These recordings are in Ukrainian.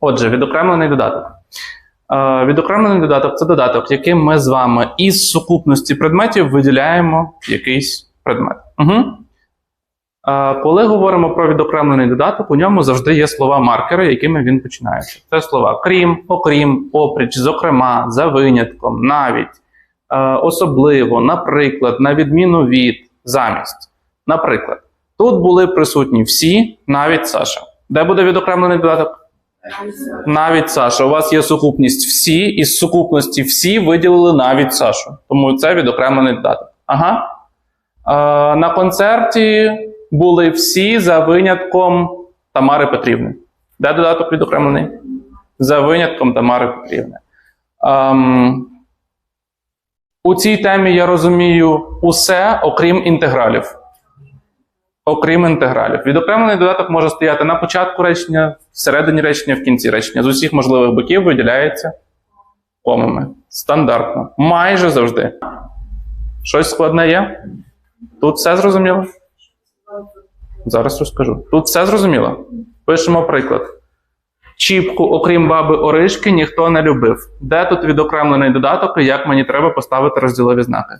Отже, відокремлений додаток. Е, Відокремлений додаток це додаток, яким ми з вами із сукупності предметів виділяємо якийсь предмет. Угу. Коли говоримо про відокремлений додаток, у ньому завжди є слова маркери, якими він починається. Це слова крім, окрім, опріч, зокрема, за винятком, навіть, е, особливо, наприклад, на відміну від, замість. Наприклад, тут були присутні всі, навіть Саша. Де буде відокремлений додаток? Навіть Саша. У вас є сукупність всі, із сукупності всі виділили навіть Сашу. Тому це відокремлений додаток. Ага. Е, на концерті були всі за винятком Тамари Петрівни. Де додаток відокремлений? За винятком Тамари Петрівни. Ем, у цій темі я розумію усе, окрім інтегралів. Окрім інтегралів. Відокремлений додаток може стояти на початку речення, всередині речення, в кінці речення. З усіх можливих боків виділяється комами. Стандартно. Майже завжди. Щось складне є? Тут все зрозуміло? Зараз розкажу. Тут все зрозуміло? Пишемо приклад. Чіпку, окрім баби Оришки, ніхто не любив. Де тут відокремлений додаток і як мені треба поставити розділові знаки?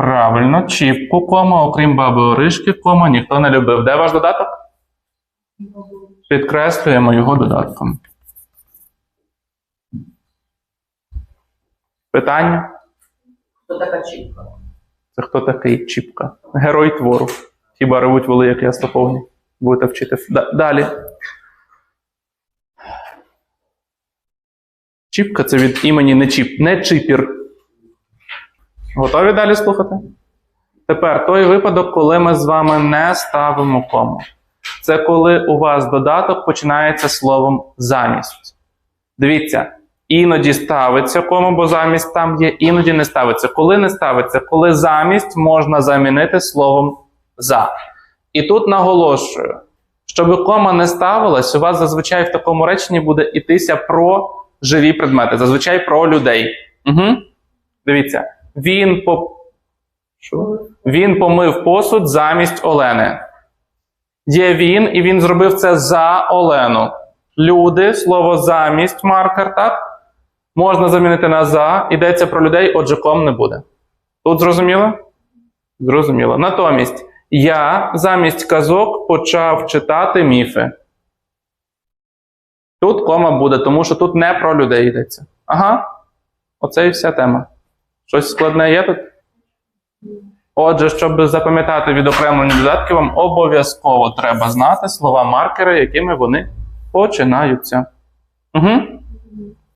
Правильно, чіпку, кома, окрім баби Оришки, кома, ніхто не любив. Де ваш додаток? Підкреслюємо його додатком. Питання? Хто така чіпка? Це хто такий Чіпка? Герой твору. Хіба ревуть воли, як я повні. Будете вчити. Далі. Чіпка це від імені не чіп, не чіпір. Готові далі слухати? Тепер той випадок, коли ми з вами не ставимо кому. Це коли у вас додаток починається словом замість. Дивіться, іноді ставиться кому, бо замість там є, іноді не ставиться. Коли не ставиться, коли замість можна замінити словом за. І тут наголошую, щоб кома не ставилась, у вас зазвичай в такому реченні буде йтися про живі предмети, зазвичай про людей. Угу. Дивіться, він по... Що? він помив посуд замість Олени. Є він, і він зробив це за Олену. Люди, слово замість маркер, так? Можна замінити на за. Йдеться про людей, отже, ком не буде. Тут зрозуміло? Зрозуміло. Натомість, я замість казок почав читати міфи. Тут кома буде, тому що тут не про людей йдеться. Ага. Оце і вся тема. Щось складне є тут? Отже, щоб запам'ятати відокремлені додатки, вам обов'язково треба знати слова маркери, якими вони починаються. Угу.